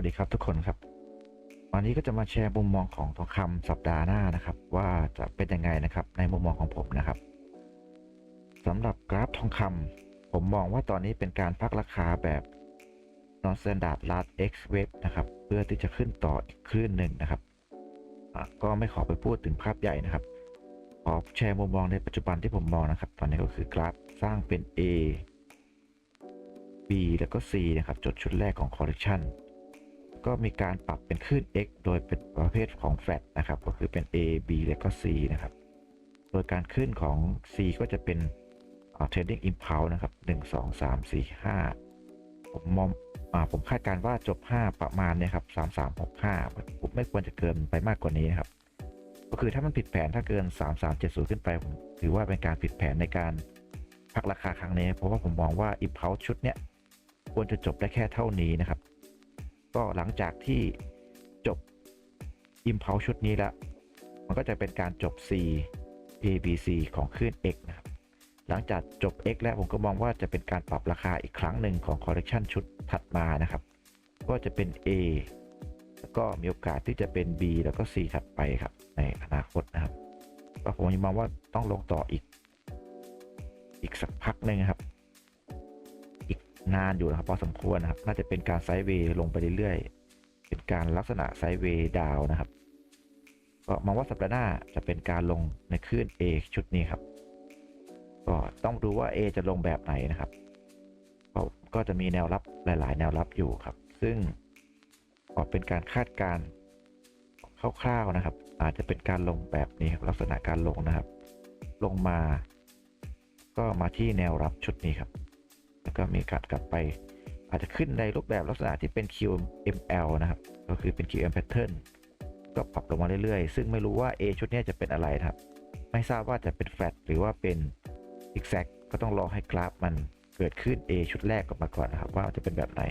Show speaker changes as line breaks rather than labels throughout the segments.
วัสดีครับทุกคนครับ วันนี้ก็จะมาแชร์มุมมองของทองคำสัปดาห์หน้านะครับ ว่าจะเป็นยังไงนะครับ ในมุมมองของผมนะครับสำหรับกราฟทองคำผมมองว่าตอนนี้เป็นการพักราคาแบบ non standard large x wave นะครับ เพื่อที่จะขึ้นต่ออีกคลื่นหนึ่งนะครับก็ไม่ขอไปพูดถึงภาพใหญ่นะครับ ขอแชร์มุมมองในปัจจุบันที่ผมมองนะครับ ตอนนี้ก็คือกราฟสร้างเป็น A B แล้วก็ C นะครับจดชุดแรกของ collection ก็มีการปรับเป็นคลื่น X โดยเป็นประเภทของ flat นะครับ ก็คือเป็น A B แล้วก็ C นะครับ โดยการขึ้นของ C ก็จะเป็น trading impulse นะครับ 1 2 3 4 5 ผมมองอ่าผมคาดการณ์ว่าจบ 5 ประมาณเนี่ยครับ 3 3 6 5 ผมไม่ควรจะเกินไปมากกว่านี้นครับ ก็คือถ้ามันผิดแผนถ้าเกิน 3 3 7 0 ขึ้นไป ผมถือว่าเป็นการผิดแผนในการพักราคาครั้งนี้ เพราะว่าผมมองว่า impulse ชุดเนี้ยควรจะจบได้แค่เท่านี้นะครับ ก็หลังจากที่จบ impulse ชุดนี้แล้ว มันก็จะเป็นการจบ C A B C ของคลื่น X นะครับ หลังจากจบ X แล้วผมก็มองว่าจะเป็นการปรับราคาอีกครั้งหนึ่งของ collection ชุดถัดมานะครับ ก็จะเป็น A แล้วก็มีโอกาสที่จะเป็น B แล้วก็ C ถัดไปครับ ในอนาคตนะครับ ก็ผมมองว่าต้องลงต่ออีก อีกสักพักหนึ่งครับ นานอยู่นะครับพอสมควรนะครับ น่าจะเป็นการไซด์เวย์ลงไปเรื่อยๆ เป็นการลักษณะไซด์เวย์ดาวนะครับ ก็มองว่าสัปดาห์หน้าจะเป็นการลงในคลื่น A ชุดนี้ครับ ก็ต้องดูว่า A จะลงแบบไหนนะครับก็ก็จะมีแนวรับหลาย ๆ แนวรับอยู่ครับ ซึ่งก็เป็นการคาดการณ์คร่าว ๆ นะครับ อาจจะเป็นการลงแบบนี้ครับลักษณะการลงนะครับ ลงมา ก็มาที่แนวรับชุดนี้ครับ แล้วก็มีการกลับไปอาจจะขึ้นในรูปแบบลักษณะที่เป็น QML นะครับ ก็คือเป็น QM pattern ก็ปรับลงมาเรื่อยๆ ซึ่งไม่รู้ว่า A ชุดนี้จะเป็นอะไรครับ ไม่ทราบว่าจะเป็น flat หรือว่าเป็น zigzag ก็ต้องรอให้กราฟมันเกิดขึ้น A ชุดแรกกลับมาก่อนนะครับ ว่าจะเป็นแบบไหน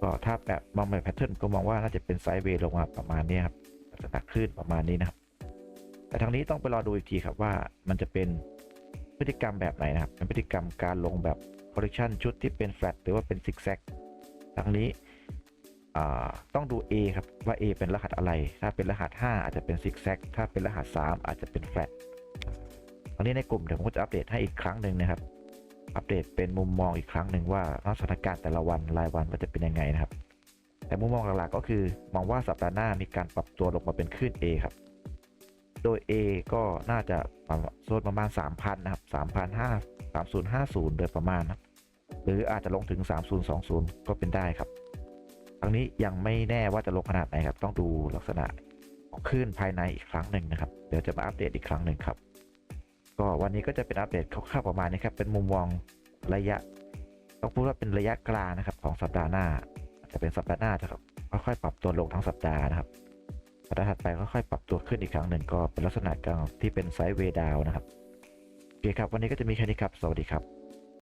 ก็ถ้าแบบมองแบบแพทเทิร์นก็มองว่าน่าจะเป็นไซด์เวย์ลงมาประมาณนี้ครับลักษณะคลื่นประมาณนี้นะครับ แต่ทางนี้ต้องไปรอดูอีกทีครับว่ามันจะเป็นพฤติกรรมแบบไหนนะครับเป็นพฤติกรรมการลงแบบ collection ชุดที่เป็น flat หรือว่าเป็น zigzag ทางนี้ต้องดู A ครับ ว่า A เป็นรหัสอะไร ถ้าเป็นรหัส 5 อาจจะเป็น zigzag ถ้าเป็นรหัส 3 อาจจะเป็น flat ตอนนี้ในกลุ่มเดี๋ยวผมก็จะอัปเดตให้อีกครั้งหนึ่งนะครับ อัปเดตเป็นมุมมองอีกครั้งหนึ่งว่าสถานการณ์แต่ละวันรายวันมันจะเป็นยังไงนะครับ แต่มุมมองหลักๆก็คือ มองว่าสัปดาห์หน้ามีการปรับตัวลงมาเป็นคลื่น A ครับ โดย A ก็น่าจะโซนประมาณ 3,000 นะครับ 3,500 3050 โดยประมาณนะครับหรืออาจจะลงถึง 3020 ก็เป็นได้ครับทั้งนี้ยังไม่แน่ว่าจะลงขนาดไหนครับ ต้องดูลักษณะของคลื่นภายในอีกครั้งหนึ่งนะครับ เดี๋ยวจะมาอัปเดตอีกครั้งหนึ่งครับ ก็วันนี้ก็จะเป็นอัปเดตคร่าวๆประมาณนี้ครับ เป็นมุมมองระยะ ต้องพูดว่าเป็นระยะกลางนะครับของสัปดาห์หน้า จะเป็นสัปดาห์หน้าจะครับค่อยๆปรับตัวลงทั้งสัปดาห์นะครับ สัปดาห์ถัดไปค่อยๆปรับตัวขึ้นอีกครั้งหนึ่งก็เป็นลักษณะกลางที่เป็นไซด์เวดาวนะครับโอเคครับวันนี้ก็จะมีแค่นี้ครับ สวัสดีครับ